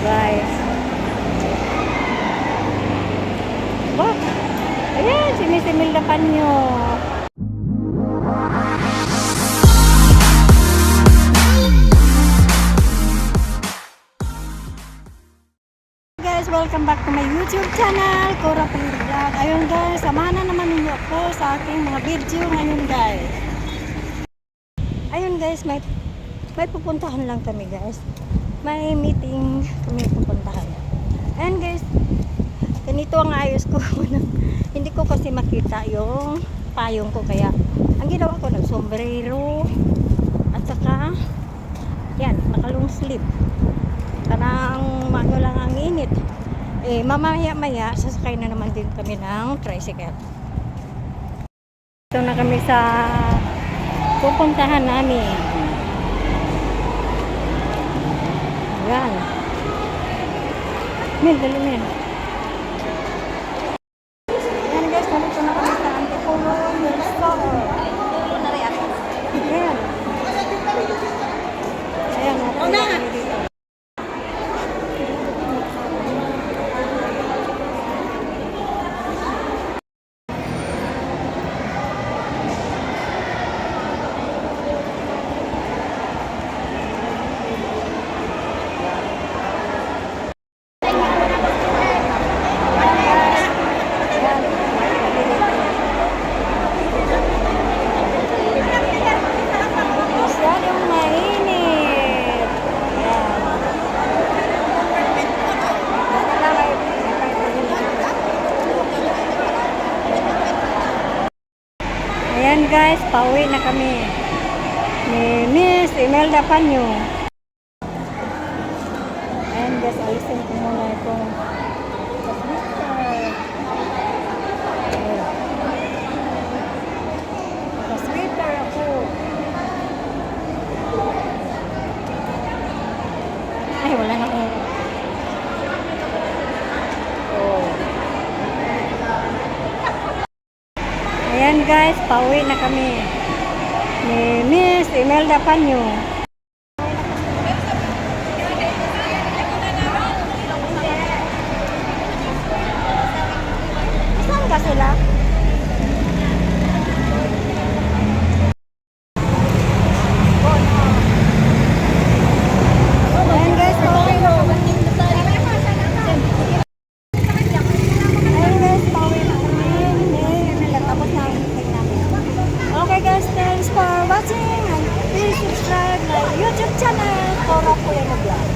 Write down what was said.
guys. Oh, ayan, si Miss Imelda Panyo. guys, welcome back to my YouTube channel, Cora Vlog. Ayun guys, samahan na naman ninyo ako sa aking mga video ngayon guys. Ayun guys, may may pupuntahan lang kami guys. May meeting kami pupuntahan. And guys, ganito ang ayos ko. Hindi ko kasi makita yung payong ko kaya ang ginawa ko ng sombrero at saka yan, nakalong sleeve. Parang ano lang ang init. Eh, mamaya-maya, sasakay na naman din kami ng tricycle. Ito na kami sa pupuntahan namin. Yan. Min, dali min. Yan guys, nandito na kami sa Antipolo Milk Store. Ayan. Ayan, natin kami dito. Masyadong mainit. Ayan. Ayan guys, pauwi na kami. Ni Miss Imelda Panyo. Ayan guys, alisin ko muna itong sweater. Ayan. Naka-sweater ako. Ay, wala na akong... Oh. Ayan guys, pauwi na kami. Ni Miss Imelda Panyo. oras ko yung nag-vlog.